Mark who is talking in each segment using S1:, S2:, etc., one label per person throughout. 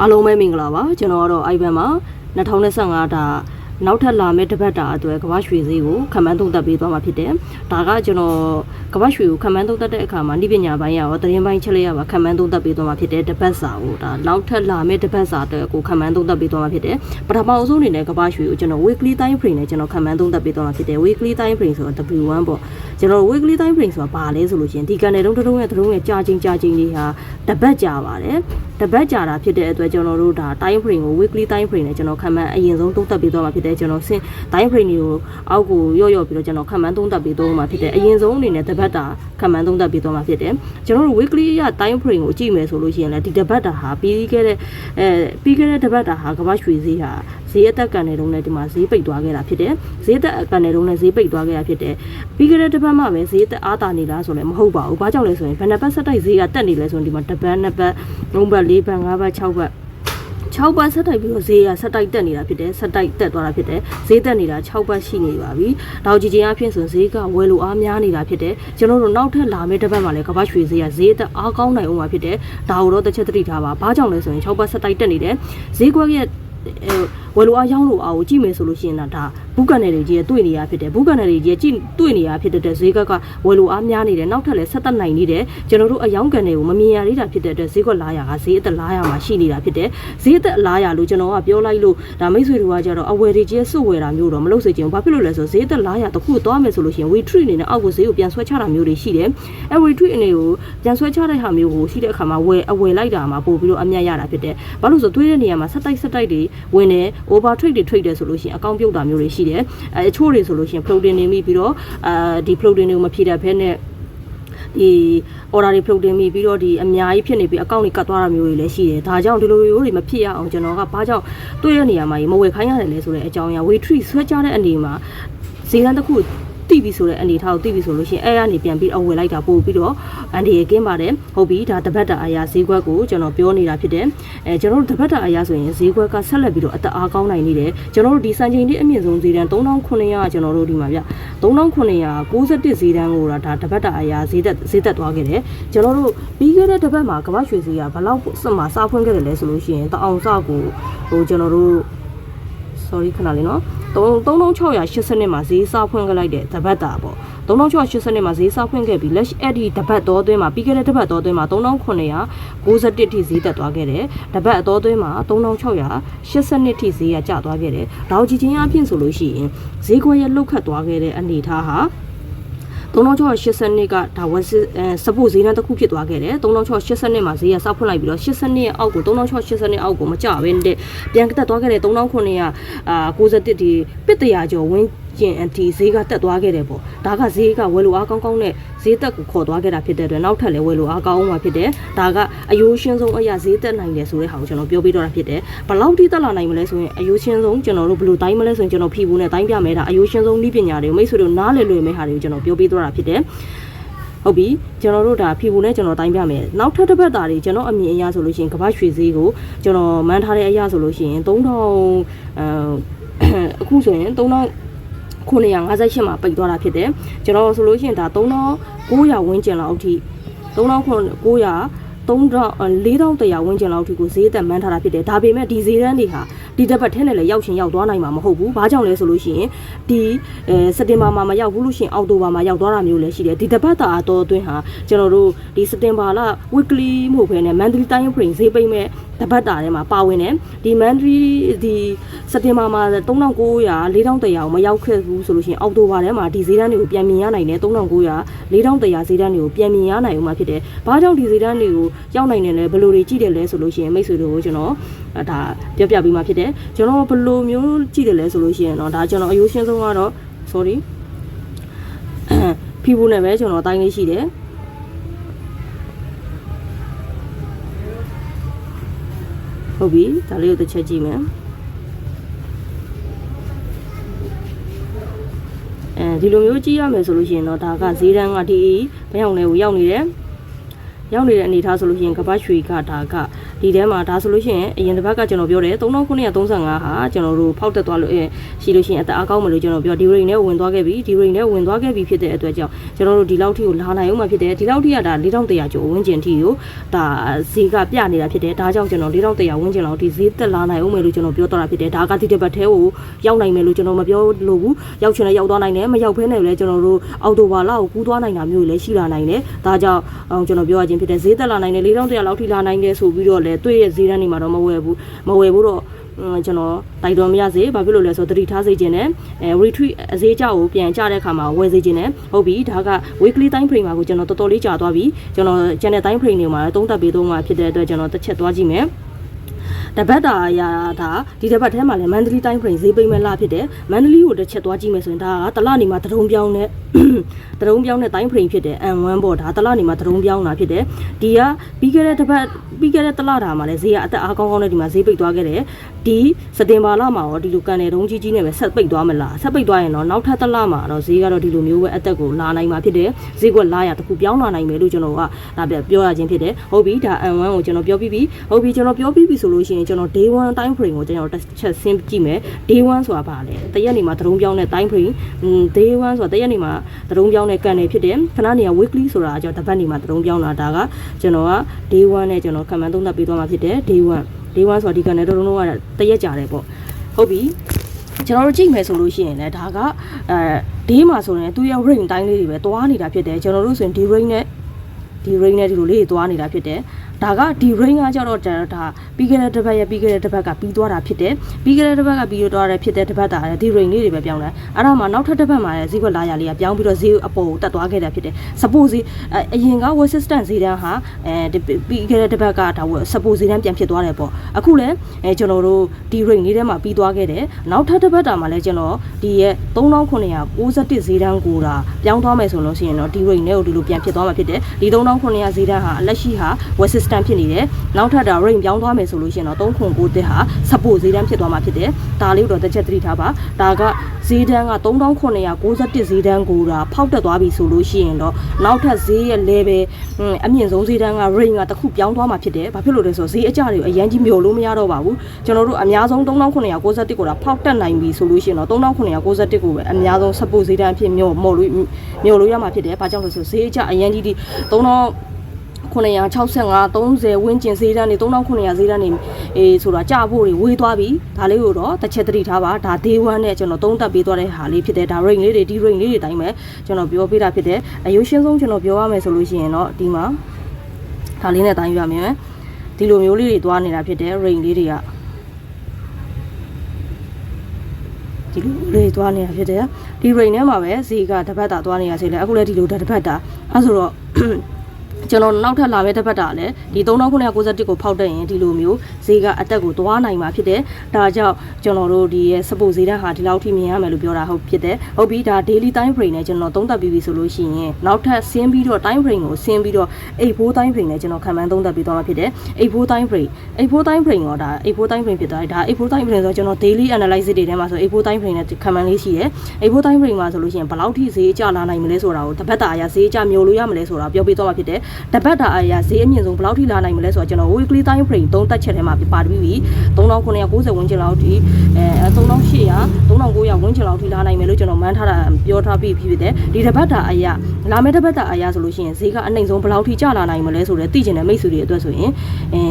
S1: အားလုံးပဲမင်္ဂလာပါကျွန်တော်ကတော့ iPad မှာ2025ဒါ နောက်ထပ်လာမယ့်တစ်ပတ်တာအတွက်ကမ္ဘာရွှေဈေးကိုခံမှန်းသုံးသပ်ပေးသွားမှာဖြစ်တယ်။ဒါကကျွန်တော်ကမ္ဘာရွှေကိုခံမှန်းသုံးသပ်တဲ့အခါမှာဤပညာပိုင်းရောသတင်းပိုင်းချက်လေးရပါခံမှန်းသုံးသပ်ပေးသွားမှာဖြစ်တယ်တစ်ပတ်စာကိုဒါနောက်ထပ်လာမယ့်တစ်ပတ်စာအတွက်ကိုခံမှန်းသုံးသပ်ပေးသွားမှာဖြစ်တယ်။ပထမအဆုံးအနေနဲ့ကမ္ဘာရွှေကိုကျွန်တော် weekly time frame နဲ့ကျွန်တော်ခံမှန်းသုံးသပ်ပေးသွားမှာဖြစ်တယ် weekly time frame ဆိုတော့ W1 ပေါ့ကျွန်တော် weekly time frame ဆိုတာဘာလဲဆိုလို့ရှိရင်ဒီကန်နယ်တုံးတုံးရဲ့တုံးရဲ့ကြာချင်းကြာချင်းလေးဟာတစ်ပတ်ကြာပါတယ်။တစ်ပတ်ကြာတာဖြစ်တဲ့အတွက်ကျွန်တော်တို့ဒါ time frame ကို weekly time frame နဲ့ကျွန်တော်ခံမှန်းအရင်ဆုံးသုံးသပ်ပေးသွားမှာဖြစ်တယ်ကျွန်တော်ဆင်း time frame တွေကိုအောက်ကိုရော့ရော့ပြီးတော့ကျွန်တော်ခံမှန်းသုံးသပ်ပေးသွားမှာဖြစ်တယ်အရင်ဆုံးအနေနဲ့တစ်ပတ်တာခံမှန်းသုံးသပ်ပေးသွားမှာဖြစ်တယ်ကျွန်တော်တို့ weekly ရ time frame ကိုကြည့်မယ်ဆိုလို့ရှိရင်လည်းဒီတစ်ပတ်တာဟာပြီးခဲ့တဲ့အဲပြီးခဲ့တဲ့တစ်ပတ်တာဟာကမ္ဘာရွှေဈေးဟာဈေးအသက်ကန်နေတုန်းနဲ့ဒီမှာဈေးပိတ်သွားခဲ့တာဖြစ်တယ်ဈေးအသက်ကန်နေတုန်းနဲ့ဈေးပိတ်သွားခဲ့တာဖြစ်တယ်ပြီးခဲ့တဲ့တစ်ပတ်မှပဲဈေးအသက်အားတာနေလားဆိုလည်းမဟုတ်ပါဘူးဘာကြောင့်လဲဆိုရင်ဘယ်နှပတ်ဆက်တိုက်ဈေးကတက်နေလဲဆိုရင်ဒီမှာတစ်ပတ်နှစ်ပတ်သုံးပတ်လေးပတ်ငါးပတ်၆ပတ် 6ပတ်ဆက်တိုက်ပြီးတော့ဈေးကဆက်တိုက်တက်နေတာဖြစ်တယ်ဆက်တိုက်တက်သွားတာဖြစ်တယ်ဈေးတက်နေတာ6ပတ်ရှိနေပါပြီ။တော့ကြည်ချင်းအဖြစ်ဆိုဈေးကဝယ်လို့အားများနေတာဖြစ်တယ်ကျွန်တော်တို့နောက်ထပ်လာမယ့်တစ်ပတ်မှာလည်းကပတ်ရွှေဈေးကဈေးတက်အားကောင်းနိုင်အောင်ပါဖြစ်တယ်ဒါကိုတော့တစ်ချက်သတိထားပါဘာကြောင့်လဲဆိုရင်6ပတ်ဆက်တိုက်တက်နေတယ်ဈေးကွက်ရဲ့ဝယ်လို့အားရောင်းလို့အားကိုကြည့်မယ်ဆိုလို့ရှိရင်ဒါ ဘူးကန်နယ်တွေကြီးတွေ့နေရဖြစ်တယ်ဘူးကန်နယ်တွေကြီးကြည့်တွေ့နေရဖြစ်တဲ့ဈေးကွက်ကဝယ်လို့အားများနေတယ်နောက်ထပ်လည်းဆက်သက်နိုင်နေတယ်ကျွန်တော်တို့အယောင်းကန်တွေကိုမမြင်ရသေးတာဖြစ်တဲ့အတွက်ဈေးကွက်လာရကဈေးအသက်လာရမှာရှိနေတာဖြစ်တယ်ဈေးအသက်လာရလို့ကျွန်တော်ကပြောလိုက်လို့ဒါမိတ်ဆွေတွေကကြတော့အဝယ်တွေကြီးစွတ်ဝယ်တာမျိုးတော့မလုပ်စေချင်ဘူးဘာဖြစ်လို့လဲဆိုဈေးအသက်လာရတခုသွားမယ်ဆိုလို့ရှိရင် we treat အနေနဲ့အောက်ကိုဈေးကိုပြန်ဆွဲချတာမျိုးတွေရှိတယ်အဲ we treat အနေကိုပြန်ဆွဲချတဲ့ဟာမျိုးကိုရှိတဲ့အခါမှာဝယ်အဝယ်လိုက်တာမှာပို့ပြီးတော့အမြတ်ရတာဖြစ်တယ်ဘာလို့ဆိုသွေးတဲ့နေရာမှာဆက်တိုက်ဆက်တိုက်တွေဝင်တယ် over trade တွေ trade တယ်ဆိုလို့ရှိရင်အကောင့်ပြုတ်တာမျိုးတွေရှိတယ်အဲအချို့တွေဆိုလို့ရှိရင် floating နေမိပြီးတော့အာဒီ floating တွေကိုမဖြည့်တတ်ဘဲနဲ့ဒီ order တွေ floating မိပြီးတော့ဒီအများကြီးဖြစ်နေပြီးအကောင့်တွေကတ်သွားတာမျိုးတွေလည်းရှိတယ်ဒါကြောင့်ဒီလိုမျိုးတွေမဖြစ်ရအောင်ကျွန်တော်ကဘာကြောင့်တွေ့ရနေရမှာမဝယ်ခိုင်းရတယ်လဲဆိုတဲ့အကြောင်းအရာ way tree ဆွဲကြတဲ့အနေမှာဈေးတန်းတစ်ခုတိ ပြီဆိုတဲ့အနေထားကိုတိပြီဆိုလို့ရှိရင်အဲကနေပြန်ပြီးအဝယ်လိုက်တာပို့ပြီးတော့အန်ဒီရေကင်းပါတယ်ဟုတ်ပြီဒါတပတ်တာအရာဈေးကွက်ကိုကျွန်တော်ပြောနေတာဖြစ်တယ်အဲကျွန်တော်တို့တပတ်တာအရာဆိုရင်ဈေးကွက်ကဆက်လက်ပြီးတော့အသက်အားကောင်းနိုင်နေတယ်ကျွန်တော်တို့ဒီစံချိန်လေးအမြင့်ဆုံးဈေးတန်း3900ကျွန်တော်တို့ဒီမှာဗျ3991ဈေးတန်းကိုဒါတပတ်တာအရာဈေးသက်ဈေးသက်သွားခဲ့တယ်ကျွန်တော်တို့ပြီးခဲ့တဲ့တပတ်မှာကမ္ဘာရွှေဈေးကဘယ်လောက်စမှာစားဖွင့်ခဲ့တယ်လဲဆိုလို့ရှိရင်တအောင်စကိုဟိုကျွန်တော်တို့ sorry ခဏလေးနော် 3680နှစ်မှာဈေးစားဖွင့်ခဲ့လိုက်တဲ့တပတ်တာပေါ့3680နှစ်မှာဈေးစားဖွင့်ခဲ့ပြီးလက်ရှိအဲ့ဒီတပတ်တော်အတွင်းမှာပြီးခဲ့တဲ့တပတ်တော်အတွင်းမှာ3991ထိဈေးတက်သွားခဲ့တယ်တပတ်အတော်အတွင်းမှာ3680ထိဈေးကကျသွားခဲ့တယ်ဒေါက်ကြီးချင်းအဖြစ်ဆိုလို့ရှိရင်ဈေးကွက်ရဲ့လှုပ်ခတ်သွားခဲ့တဲ့အနေအထားဟာ 3680နှစ်ကဒါဝက်အဲစပို့ဈေးနှုန်းတစ်ခုဖြစ်သွားခဲ့တယ်3680နှစ်မှာဈေးကစောက်ဖွင့်လိုက်ပြီးတော့80နှစ်အောက်ကို3680နှစ်အောက်ကိုမကျဘဲနဲ့ပြန်တက်သွားခဲ့တယ်3900အာ61ဒီပစ်တရာကျော်ဝင်း ကျင်အတီဈေးကတက်သွားခဲ့တယ်ပေါ့ဒါကဈေးကဝယ်လို့အားကောင်းကောင်းနဲ့ဈေးတက်ကိုခေါ်သွားခဲ့တာဖြစ်တဲ့အတွက်နောက်ထပ်လည်းဝယ်လို့အားကောင်းအောင်မှာဖြစ်တယ်ဒါကအယိုးရှင်းဆုံးအရာဈေးတက်နိုင်တယ်ဆိုတဲ့ဟာကိုကျွန်တော်ပြောပြတော့တာဖြစ်တယ်ဘယ်လောက်ထိတက်လာနိုင်မလဲဆိုရင်အယိုးရှင်းဆုံးကျွန်တော်တို့ဘယ်လိုတိုင်းမလဲဆိုရင်ကျွန်တော်ဖြီဘူးနဲ့တိုင်းပြမယ်ဒါအယိုးရှင်းဆုံးနည်းပညာတွေကိုမိတ်ဆွေတို့နားလည်လွယ်မဲ့ဟာတွေကိုကျွန်တော်ပြောပြတော့တာဖြစ်တယ်ဟုတ်ပြီကျွန်တော်တို့ဒါဖီဘူးနဲ့ကျွန်တော်တိုင်းပြမယ်နောက်ထပ်တစ်ပတ်သားတွေကျွန်တော်အမြင်အရဆိုလို့ရှိရင်ကမ္ဘာရွှေဈေးကိုကျွန်တော်မှန်းထားတဲ့အရာဆိုလို့ရှိရင်3000အဲအခုဆိုရင်3000 958မှာပိတ်သွားတာဖြစ်တယ်ကျွန်တော်ဆိုလို့ရှိရင်ဒါ3900ဝန်းကျင်လောက်အထိ3900 3000 4100ဝန်းကျင်လောက်အထိကိုဈေးသက်မှန်းထားတာဖြစ်တယ်ဒါပေမဲ့ဒီဈေးတန်းတွေဟာ ဒီတစ်ပတ်ထဲနဲ့လည်းရောက်ချင်းရောက်သွားနိုင်မှာမဟုတ်ဘူးဘာကြောင့်လဲဆိုလို့ရှိရင်ဒီအဲစက်တင်ဘာမှာမရောက်ဘူးလို့ရှိရင်အောက်တိုဘာမှာရောက်သွားတာမျိုးလည်းရှိတယ်ဒီတစ်ပတ်တာအတော်အတွင်းဟာကျွန်တော်တို့ဒီစက်တင်ဘာလ weekly မဟုတ်ဘဲနဲ့ monthly time frame ဈေးပိတ်မဲ့တပတ်တာထဲမှာပါဝင်တယ်ဒီ monthly ဒီစက်တင်ဘာမှာ3900 4100မရောက်ခဲ့ဘူးဆိုလို့ရှိရင်အောက်တိုဘာထဲမှာဒီဈေးတန်းတွေကိုပြန်မြင်ရနိုင်တယ်3900 4100ဈေးတန်းတွေကိုပြန်မြင်ရနိုင်ဦးမှာဖြစ်တယ်ဘာကြောင့်ဒီဈေးတန်းတွေကိုရောက်နိုင်တယ်လဲဘယ်လိုတွေကြည့်တယ်လဲဆိုလို့ရှိရင်မိတ်ဆွေတို့ကိုကျွန်တော် ဒါပြောပြပေးမှာဖြစ်တယ်ကျွန်တော်ဘယ်လိုမျိုးကြည့်တယ်လဲဆိုလို့ရှိရင်တော့ဒါကျွန်တော်အယိုးရှင်းဆုံးကတော့ sorry ဖီဘူးနဲ့ပဲကျွန်တော်တိုင်းလေးရှိတယ်ဟုတ်ပြီဒါလေးကိုတစ်ချက်ကြည့်မယ်အဲဒီလိုမျိုးကြည့်ရမယ်ဆိုလို့ရှိရင်တော့ဒါကဈေးတန်းကဒီဘယ်အောင်လဲကိုရောက်နေတယ် ရောက်နေတဲ့အနေအထားဆိုလို့ရှိရင်ကပတ်ရွှေကဒါကဒီထဲမှာဒါဆိုလို့ရှိရင်အရင်တစ်ပတ်ကကျွန်တော်ပြောတယ်3935ဟာကျွန်တော်တို့ဖောက်တက်သွားလို့အဲရှိလို့ရှိရင်အသက်အားကောင်းမလို့ကျွန်တော်ပြောဒီရိန်နဲ့ဝင်သွားခဲ့ပြီဒီရိန်နဲ့ဝင်သွားခဲ့ပြီဖြစ်တဲ့အတွက်ကြောင့်ကျွန်တော်တို့ဒီလောက်ထိကိုလာနိုင်အောင်မှဖြစ်တယ်ဒီလောက်ထိကဒါ4100ကျော်ဝန်းကျင်ထိကိုဒါဈေးကပြနေတာဖြစ်တယ်ဒါကြောင့်ကျွန်တော်4100ဝန်းကျင်လောက်ထိဈေးတက်လာနိုင်အောင်မယ်လို့ကျွန်တော်ပြောတော့တာဖြစ်တယ်ဒါကဒီတစ်ပတ်ထဲကိုရောက်နိုင်မယ်လို့ကျွန်တော်မပြောလို့ဘူးရောက်ချင်လည်းရောက်သွားနိုင်တယ်မရောက်ဖဲနဲ့လည်းကျွန်တော်တို့အော်တိုဘာလောက်ကူးသွားနိုင်တာမျိုးလည်းရှိလာနိုင်တယ်ဒါကြောင့်အောင်ကျွန်တော်ပြောရခြင်းဖြစ်တယ်ဈေးတက်လာနိုင်တယ်4100လောက်ထိလာနိုင်တယ်ဆိုပြီးတော့လည်းတွေ့ရဲ့ဈေးတန်းတွေမှာတော့မဝယ်ဘူးမဝယ်ဘူးတော့ကျွန်တော်တိုက်တော်မရစေဘာဖြစ်လို့လဲဆိုတော့တတိထားစေခြင်းနဲ့အဲ retreat အဈေးကြောက်ကိုပြန်ကြတဲ့အခါမှာဝယ်စေခြင်းနဲ့ဟုတ်ပြီဒါက weekly time frame မှာကိုကျွန်တော်တော်တော်လေးကြာသွားပြီကျွန်တော် channel time frame တွေမှာသုံးသက်ပေးသုံးမှာဖြစ်တဲ့အတွက်ကျွန်တော်တစ်ချက်သွားကြည့်မယ် တပတ်တာရတာဒီတပတ်ထဲမှာလည်း monthly time frame ဈေးပိတ်မဲ့လဖြစ်တယ် monthly ကိုတစ်ချက်သွားကြည့်မယ်ဆိုရင်ဒါကတလနေမှာတရုံပြောင်းနဲ့တရုံပြောင်းနဲ့ time frame ဖြစ်တယ် N1 ပေါ့ဒါတလနေမှာတရုံပြောင်းတာဖြစ်တယ်ဒီကပြီးခဲ့တဲ့တပတ်ပြီးခဲ့တဲ့တလတာမှာလည်းဈေးကအသက်အားကောင်းကောင်းနဲ့ဒီမှာဈေးပိတ်သွားခဲ့တယ်ဒီစက်တင်ဘာလမှာရောဒီလိုကန်တဲ့တုံးကြီးကြီးနဲ့ပဲဆက်ပိတ်သွားမလားဆက်ပိတ်သွားရင်တော့နောက်ထပ်တလမှာတော့ဈေးကတော့ဒီလိုမျိုးပဲအသက်ကိုလာနိုင်မှာဖြစ်တယ်ဈေးကွက်လာရတခုပြောင်းလာနိုင်မယ်လို့ကျွန်တော်ကဒါပြပြောရခြင်းဖြစ်တယ်ဟုတ်ပြီဒါ N1 ကိုကျွန်တော်ပြောပြီးပြီဟုတ်ပြီကျွန်တော်ပြောပြီးပြီဆိုလို့ရှိရင်ကျွန်တော် day 1 time frame ကိုကျွန်တော်တစ်ချက်ဆင်းကြည့်မယ် day 1ဆိုတာဘာလဲတရက်နေမှာတရုံပြောင်းတဲ့ time frame day 1ဆိုတာတရက်နေမှာတရုံပြောင်းတဲ့ကန်နေဖြစ်တယ်ခဏနေရ weekly ဆိုတာကျွန်တော်တစ်ပတ်နေမှာတရုံပြောင်းလာတာကကျွန်တော်က day 1နဲ့ကျွန်တော်ခံမှန်းသုံးသပ်ပေးသွားမှာဖြစ်တယ် day 1 day 1ဆိုတာဒီကန်နေတရုံလုံးကတရက်ကြာတယ်ပေါ့ဟုတ်ပြီကျွန်တော်တို့ကြည့်မယ်ဆိုလို့ရှိရင်လည်းဒါကအဲ day မှာဆိုရင်သူ့ရဲ့ range တိုင်းလေးတွေပဲတွားနေတာဖြစ်တယ်ကျွန်တော်တို့ဆိုရင်ဒီ range နဲ့ဒီ range နဲ့ဒီလိုလေးတွေတွားနေတာဖြစ်တယ် ဒါကဒီ range ကကြတော့ဒါပြီးခဲ့တဲ့တစ်ပတ်ရပြီးခဲ့တဲ့တစ်ပတ်ကပြီးသွားတာဖြစ်တယ်ပြီးခဲ့တဲ့တစ်ပတ်ကပြီးသွားတယ်ဖြစ်တဲ့တစ်ပတ်တာဒီ range လေးတွေပဲပြောင်းတယ်အဲ့ဒါမှနောက်ထပ်တစ်ပတ်မှာလည်းဈေးကွက်လာရလေးကပြောင်းပြီးတော့ဈေးအပေါ်ကိုတက်သွားခဲ့တာဖြစ်တယ် suppose ဈေးအရင်က resistance ဈေးတန်းဟာအဲပြီးခဲ့တဲ့တစ်ပတ်ကဒါ suppose ဈေးတန်းပြန်ဖြစ်သွားတယ်ပေါ့အခုလည်းအဲကျွန်တော်တို့ဒီ range လေးထဲမှာပြီးသွားခဲ့တယ်နောက်ထပ်တစ်ပတ်တာမှာလည်းကျွန်တော်ဒီရဲ့3991ဈေးတန်းကိုတာပြောင်းသွားမယ်ဆိုလို့ရှိရင်တော့ဒီ range နဲ့ကိုဒီလိုပြန်ဖြစ်သွားမှာဖြစ်တယ်ဒီ3900ဈေးတန်းဟာလက်ရှိဟာ resistance ဖြစ်နေတယ်နောက်ထပ်တာ range ပြောင်းသွားမယ်ဆိုလို့ရှိရင်တော့309တက်ဟာ support ဈေးတန်းဖြစ်သွားမှာဖြစ်တယ်ဒါလေးတော့တစ်ချက်သတိထားပါဒါကဈေးတန်းက3991ဈေးတန်းကိုတာဖောက်တက်သွားပြီဆိုလို့ရှိရင်တော့နောက်ထပ်ဈေးရဲ့ level အမြင့်ဆုံးဈေးတန်းက range ကတစ်ခုပြောင်းသွားမှာဖြစ်တယ်ဘာဖြစ်လို့လဲဆိုတော့ဈေးအကျတွေကိုအရင်ကြီးမျိုးလို့မရတော့ပါဘူးကျွန်တော်တို့အများဆုံး3991ကိုတာဖောက်တက်နိုင်ပြီဆိုလို့ရှိရင်တော့3991ကိုပဲအများဆုံး support ဈေးတန်းအဖြစ်မျိုးမို့လို့မျိုးလို့ရမှာဖြစ်တယ်ဘာကြောင့်လဲဆိုဈေးအကျအရင်ကြီးဒီ3000 965 30ဝန်းကျင်ဈေးတန်းနေ3900ဈေးတန်းနေအေးဆိုတာကြဖို့တွေဝေးသွားပြီဒါလေးကိုတော့တစ်ချက်သတိထားပါဒါ day 1နဲ့ကျွန်တော်သုံးသပ်ပေးသွားတဲ့ဟာလေးဖြစ်တယ်ဒါ range လေးတွေဒီ range လေးတွေတိုင်းပဲကျွန်တော်ပြောပေးတာဖြစ်တယ်အယုရှင်းဆုံးကျွန်တော်ပြောရမယ်ဆိုလို့ရှိရင်တော့ဒီမှာဒါလေးနဲ့တိုင်းပြရမယ်ဒီလိုမျိုးလေးတွေသွားနေတာဖြစ်တယ် range လေးတွေကဒီလိုလေးသွားနေတာဖြစ်တယ်ဒီ range ထဲမှာပဲဈေးကတစ်ပတ်တာသွားနေရစေလေအခုလည်းဒီလိုတစ်ပတ်တာအဲဆိုတော့ ကျွန်တော်နောက်ထပ်လာမဲ့တစ်ဖက်တာလည်းဒီ3991ကိုဖောက်တက်ရင်ဒီလိုမျိုးဈေးကအတက်ကိုသွားနိုင်မှာဖြစ်တယ်။ဒါကြောင့်ကျွန်တော်တို့ဒီရဲ့ support ဈေးတန်းဟာဒီလောက်ထိမြင်ရမယ်လို့ပြောတာဟုတ်ဖြစ်တယ်။ဟုတ်ပြီဒါ daily time frame နဲ့ကျွန်တော်သုံးသပ်ပြီးပြီဆိုလို့ရှိရင်နောက်ထပ်ဆင်းပြီးတော့ time frame ကိုဆင်းပြီးတော့84 time frame နဲ့ကျွန်တော်ခံမှန်းသုံးသပ်ပြီးသွားမှာဖြစ်တယ်။84 time frame 84 time frame ရောဒါ84 time frame ဖြစ်သွားတယ်။ဒါ84 time frame ဆိုတော့ကျွန်တော် daily analysis တွေထဲမှာဆို84 time frame နဲ့ခံမှန်းလေးရှိတယ်။84 time frame မှာဆိုလို့ရှိရင်ဘယ်လောက်ထိဈေးကျလာနိုင်မလဲဆိုတာကိုတစ်ပတ်တာအရာဈေးကျမျိုးလို့ရမလဲဆိုတာပြောပြသွားမှာဖြစ်တယ်။တစ်ပတ်တာအရာဈေးအမြင့်ဆုံးဘယ်လောက်ထိလာနိုင်မလဲဆိုတော့ကျွန်တော် weekly time frame သုံးသက်ချက်ထဲမှာပါပြီးပြီ3990ဝန်းကျင်လောက်ထိအဲ3800 3900ဝန်းကျင်လောက်ထိလာနိုင်မယ်လို့ကျွန်တော်မှန်းထားတာပြောထားပြီးဖြစ်တယ်ဒီတစ်ပတ်တာအရာလာမယ့်တစ်ပတ်တာအရာဆိုလို့ရှိရင်ဈေးကအနှိမ်ဆုံးဘယ်လောက်ထိကျလာနိုင်မလဲဆိုတော့သိကျင်တဲ့မိတ်ဆွေတွေအတွက်ဆိုရင်အဲ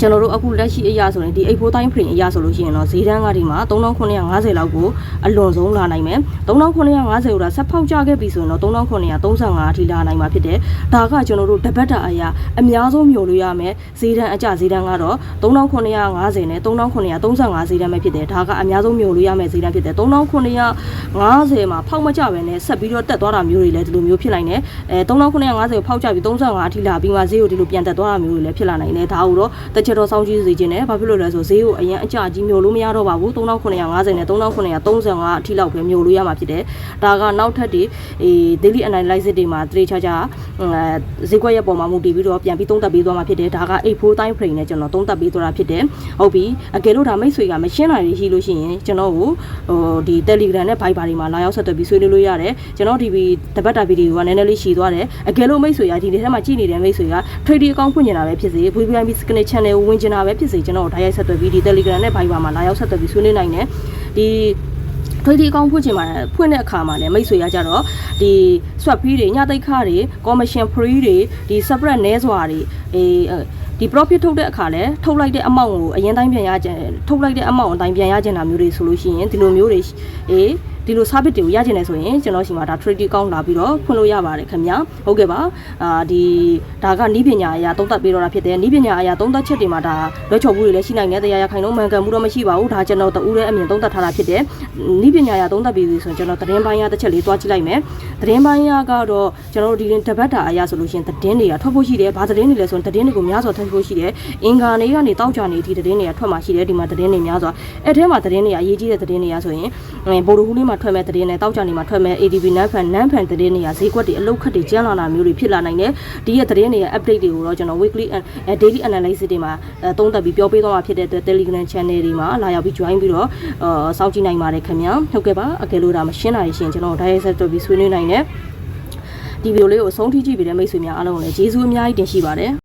S1: ကျွန်တော်တို့အခုလက်ရှိအရာဆိုရင်ဒီ84 time frame အရာဆိုလို့ရှိရင်တော့ဈေးတန်းကဒီမှာ3950လောက်ကိုအလွန်ဆုံးလာနိုင်မယ်3950ကိုဒါဆက်ဖောက်ကြခဲ့ပြီဆိုရင်တော့3935အထိလာနိုင်မှာဖြစ်တယ်ဒါကကျွန်တော်တို့တပတ်တာအရာအများဆုံးမျိုးလို့ရမယ်ဈေးတန်းအကျဈေးတန်းကတော့3950နဲ့3935ဈေးတန်းပဲဖြစ်တယ်ဒါကအများဆုံးမျိုးလို့ရမယ်ဈေးတန်းဖြစ်တယ်3950မှာဖောက်မကြပဲနဲ့ဆက်ပြီးတော့တက်သွားတာမျိုးတွေလည်းဒီလိုမျိုးဖြစ်နိုင်တယ်အဲ3950ကိုဖောက်ကြပြီး35အထိလာပြီးမှဈေးကိုဒီလိုပြန်တက်သွားတာမျိုးတွေလည်းဖြစ်လာနိုင်တယ်ဒါကိုတော့ချက်တော့စောင့်ကြည့်စီခြင်းနဲ့ဘာဖြစ်လို့လဲဆိုဈေးကိုအရင်အကြကြီးမျိုးလို့မရတော့ပါဘူး3950နဲ့3935အထိလောက်ပဲမျိုးလို့ရမှာဖြစ်တယ်ဒါကနောက်ထပ်ဒီအေး daily analysis တွေမှာတရေချာချာဈေးကွက်ရဲ့ပုံမှာမူတည်ပြီးတော့ပြန်ပြီးသုံးသပ်ပေးသွားမှာဖြစ်တယ်ဒါက84 time frame နဲ့ကျွန်တော်သုံးသပ်ပေးသွားတာဖြစ်တယ်ဟုတ်ပြီအကယ်လို့ဒါမိတ်ဆွေကမရှင်းနိုင်ရရှိလို့ရှိရင်ကျွန်တော်ကိုဟိုဒီ Telegram နဲ့ Viber တွေမှာလာရောက်ဆက်သွယ်ပြီးဆွေးနွေးလို့ရတယ်ကျွန်တော်ဒီဗီတပတ်တာဗီဒီယိုကနည်းနည်းလေးရှည်သွားတယ်အကယ်လို့မိတ်ဆွေကဒီနေ့ထဲမှာကြည့်နေတဲ့မိတ်ဆွေက trading account ဖွင့်နေတာပဲဖြစ်စေ VVIP Skin Channel ကိုဝင်နေတာပဲဖြစ်စေကျွန်တော်တို့ဓာတ်ရိုက်ဆက်သွယ်ပြီးဒီ Telegram နဲ့ Viber မှာလာရောက်ဆက်သွယ်ပြီးဆွေးနွေးနိုင်တယ်ဒီထွေးဒီကောင်းဖွင့်ချင်ပါတယ်ဖွင့်တဲ့အခါမှာလည်းမိတ်ဆွေရကြတော့ဒီ swap fee တွေညသိက်ခတွေ commission free တွေဒီ separate နဲစွာတွေအေးဒီ profit ထုတ်တဲ့အခါလဲထုတ်လိုက်တဲ့အမောင့်ကိုအရင်တိုင်းပြန်ရကြထုတ်လိုက်တဲ့အမောင့်အတိုင်းပြန်ရကြတာမျိုးတွေဆိုလို့ရှိရင်ဒီလိုမျိုးတွေအေး ဒီလို service တွေကိုရကျင်နေဆိုရင်ကျွန်တော်ရှိမှာဒါ trade account လာပြီးတော့ဖွင့်လို့ရပါတယ်ခင်ဗျာဟုတ်ကဲ့ပါအာဒီဒါကနီးပညာအရာသုံးသပ်ပေးတော့တာဖြစ်တယ်နီးပညာအရာသုံးသပ်ချက်တွေမှာဒါလွှဲချော်မှုတွေလည်းရှိနိုင်တယ်တရားရခိုင်လုံးမှန်ကန်မှုတော့မရှိပါဘူးဒါကျွန်တော်တူတဲ့အမြင်သုံးသပ်ထားတာဖြစ်တယ်နီးပညာအရာသုံးသပ်ပြီးဆိုရင်ကျွန်တော်သတင်းပိုင်းရတစ်ချက်လေးသွားကြည့်လိုက်မယ်သတင်းပိုင်းရကတော့ကျွန်တော်တို့ဒီတပတ်တာအရာဆိုလို့ရှိရင်သတင်းတွေကထွက်ဖို့ရှိတယ်ဘာသတင်းတွေလဲဆိုရင်သတင်းတွေကိုများစွာထွက်ဖို့ရှိတယ်အင်္ဂါနေကနေတောက်ကြနေဒီသတင်းတွေကထွက်မှာရှိတယ်ဒီမှာသတင်းတွေများစွာအဲ့ထဲမှာသတင်းတွေကအရေးကြီးတဲ့သတင်းတွေကဆိုရင်ဘိုလ်ရူးလေးမှာထွက်မဲ့သတင်းနဲ့တောက်ကြနေမှာထွက်မဲ့ ADB နန်းဖန်နန်းဖန်သတင်းတွေကဈေးကွက်တွေအလုတ်ခတ်တွေကျန်းလာတာမျိုးတွေဖြစ်လာနိုင်တယ်ဒီရဲ့သတင်းတွေရဲ့ update တွေကိုတော့ကျွန်တော် weekly and daily analysis တွေမှာသုံးသပ်ပြီးပြောပေးသွားမှာဖြစ်တဲ့အတွက် Telegram channel တွေမှာလာရောက်ပြီး join ပြီးတော့အာစောင့်ကြည့်နိုင်ပါတယ်ခင်ဗျာဟုတ်ကဲ့ပါအကယ်လို့ဒါမရှင်းနိုင်ရှင်ကျွန်တော် direct set တော့ပြီးဆွေးနွေးနိုင်တယ်ဒီဗီဒီယိုလေးကိုအဆုံးထိကြည့်ပြီးတဲ့မိတ်ဆွေများအားလုံးကိုလည်းကျေးဇူးအများကြီးတင်ရှိပါတယ်